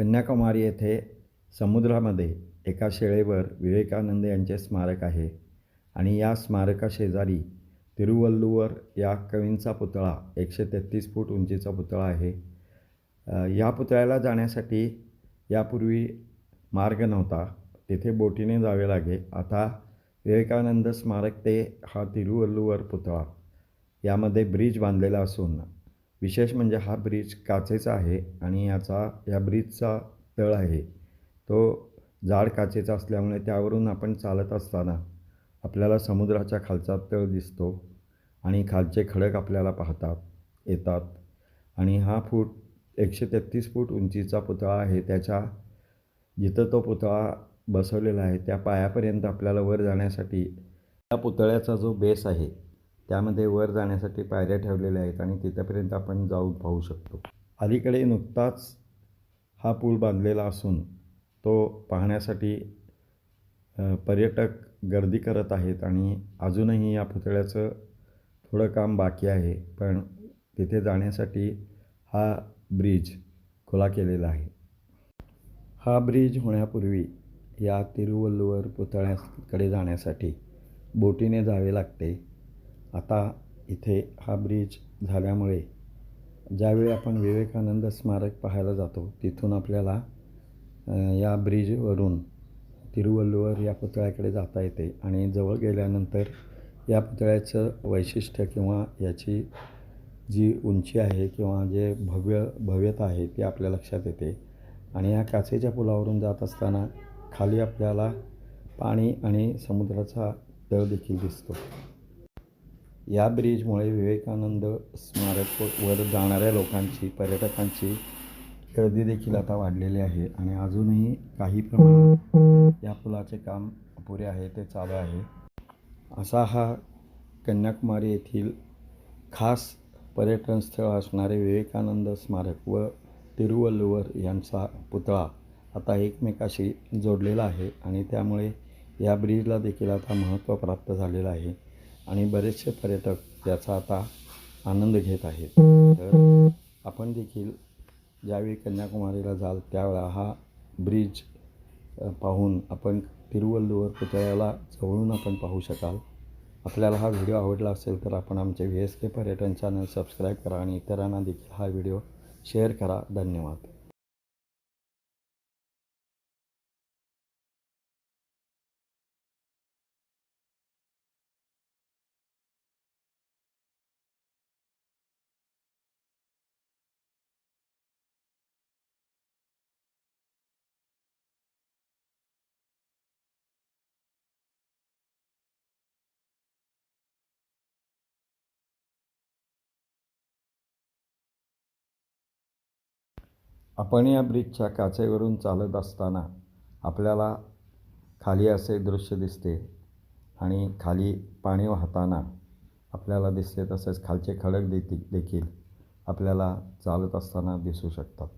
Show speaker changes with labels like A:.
A: कन्याकुमारी येथे समुद्रामध्ये एका शेळेवर विवेकानंद यांचे स्मारक आहे आणि या स्मारकाशेजारी तिरुवल्लुवर या कवींचा पुतळा एकशे तेहतीस फूट उंचीचा पुतळा आहे. या पुतळ्याला जाण्यासाठी यापूर्वी मार्ग नव्हता. तेथे बोटीने जावे लागे. आता विवेकानंद स्मारक ते हा तिरुवल्लुवर पुतळा. यामध्ये ब्रिज बांधलेला असून विशेष म्हणजे हा ब्रिज काचेचा आहे आणि याचा या ब्रिजचा तळ आहे. तो जाड काचेचा असल्यामुळे त्यावरून आपण चालत असताना आपल्याला समुद्राच्या खालचा तळ दिसतो आणि खालचे खडक आपल्याला पाहतात येतात. आणि हा फूट एकशे तेहतीस फूट उंचीचा पुतळा आहे. त्याच्या जिथं तो पुतळा बसवलेला आहे त्या पायापर्यंत आपल्याला वर जाण्यासाठी त्या पुतळ्याचा जो बेस आहे त्यामध्ये वर जाण्यासाठी पायऱ्या ठेवलेल्या आहेत आणि तिथंपर्यंत आपण जाऊन पाहू शकतो. अलीकडे नुकताच हा पूल बांधलेला असून तो पाहण्यासाठी पर्यटक गर्दी करत आहेत आणि अजूनही या पुतळ्याचं थोडं काम बाकी आहे पण तिथे जाण्यासाठी हा ब्रिज खुला केलेला आहे. हा ब्रिज होण्यापूर्वी या तिरुवल्लुवर पुतळ्याकडे जाण्यासाठी बोटीने जावे लागते. आता इथे हा ब्रिज झाल्यामुळे ज्यावेळी आपण विवेकानंद स्मारक पाहायला जातो तिथून आपल्याला या ब्रिजवरून तिरुवल्लुवर या पुतळ्याकडे जाता येते आणि जवळ गेल्यानंतर या पुतळ्याचं वैशिष्ट्य किंवा याची जी उंची आहे किंवा जे भव्य भव्यता आहे ती आपल्या लक्षात येते. आणि या काचेच्या पुलावरून जात असताना खाली आपल्याला पाणी आणि समुद्राचा तळ देखील दिसतो. या ब्रिजमुळे विवेकानंद स्मारक वर जाणाऱ्या लोकांची पर्यटकांची गर्दी देखील आता वाढलेली आहे आणि अजूनही काही प्रमाणात या पुलाचे काम अपुरे आहे ते चालू आहे. असा हा कन्याकुमारी येथील खास पर्यटन स्थळ असणारे विवेकानंद स्मारक व तिरुवल्लुवर यांचा पुतळा आता एकमेकाशी जोडलेला आहे आणि त्यामुळे या ब्रिजला देखील आता महत्त्व प्राप्त झालेलं आहे. आणि बरेचसे पर्यटक याचा आता आनंद घेत आहेत. तर आपण देखील ज्यावेळी कन्याकुमारीला जाल त्यावेळा हा ब्रिज पाहून आपण तिरुवल्लुवर पुतळ्याला जवळून आपण पाहू शकाल. आपल्याला हा व्हिडिओ आवडला असेल तर आपण आमचे व्ही एस के पर्यटन चॅनल सबस्क्राईब करा आणि इतरांना देखील हा व्हिडिओ शेअर करा. धन्यवाद. आपण या ब्रिजच्या काचेवरून चालत असताना आपल्याला खाली असे दृश्य दिसते आणि खाली पाणी वाहताना आपल्याला दिसते तसेच खालचे खडक देखील देखील आपल्याला चालत असताना दिसू शकतात.